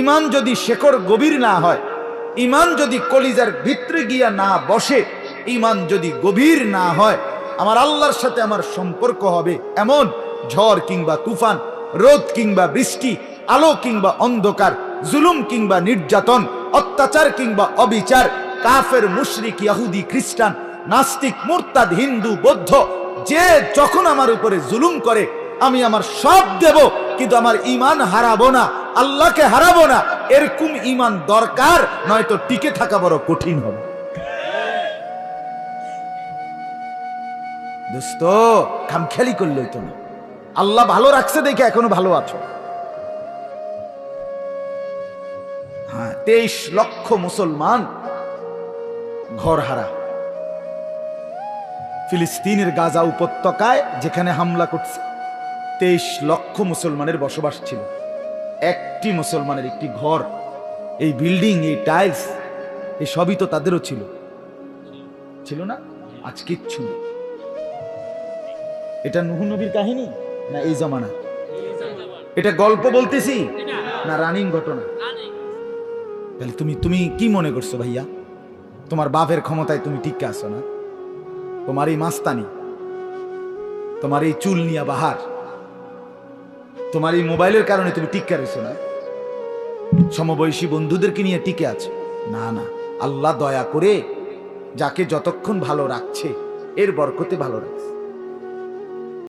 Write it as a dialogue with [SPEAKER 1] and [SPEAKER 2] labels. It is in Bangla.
[SPEAKER 1] ইমান যদি শেকড় গভীর না হয় ইমান যদি কলিজার ভিতরে গিয়া না বসে ইমান যদি গভীর না হয়, আমার আল্লাহর সাথে আমার সম্পর্ক হবে এমন ঝড় কিংবা তুফান, রোদ কিংবা বৃষ্টি, আলো কিংবা অন্ধকার, জুলুম কিংবা নির্যাতন, অত্যাচার কিংবা অবিচার, কাফের, মুশরিক ইয়াহুদি খ্রিস্টান, নাস্তিক, মুরতাদ, হিন্দু, বৌদ্ধ, যে যখন আমার উপরে জুলুম করে, আমি আমার সব দেব, কিন্তু আমার ইমান হারাবো না। আল্লাহকে হারাবো না। এরকম ইমান দরকার, নয়তো টিকে থাকা বড় কঠিন হবে। দোস্ত, খামখেয়ালি করলেই তো আল্লাহ ভালো রাখছে দেখে এখনও ভালো আছো। হ্যাঁ তেইশ লক্ষ মুসলমান ঘর হারা। ফিলিস্তিনের গাজা উপত্যকায় যেখানে হামলা করছে, তেইশ লক্ষ মুসলমানের বসবাস ছিল। একটি মুসলমানের একটি ঘর, এই বিল্ডিং, এই টাইলস, এই সবই তো তাদেরও ছিল। ছিল না? আজ কিচ্ছু। এটা নুহ নবীর কাহিনী না এই জমানা? এটা গল্প বলতেছি না রানিং ঘটনা? তাহলে তুমি তুমি কি মনে করছ ভাইয়া? তোমার বাপের ক্ষমতায় তুমি টিকে আসো না? তোমার এই মাস্তানি, তোমার এই চুল নিয়া বাহার তোমার এই মোবাইলের কারণে তুমি টিকা রয়েছো না? সমবয়সী বন্ধুদেরকে নিয়ে টিকে আছো? না না। আল্লাহ দয়া করে যাকে যতক্ষণ ভালো রাখছে, এর বরকতে ভালো রাখছে।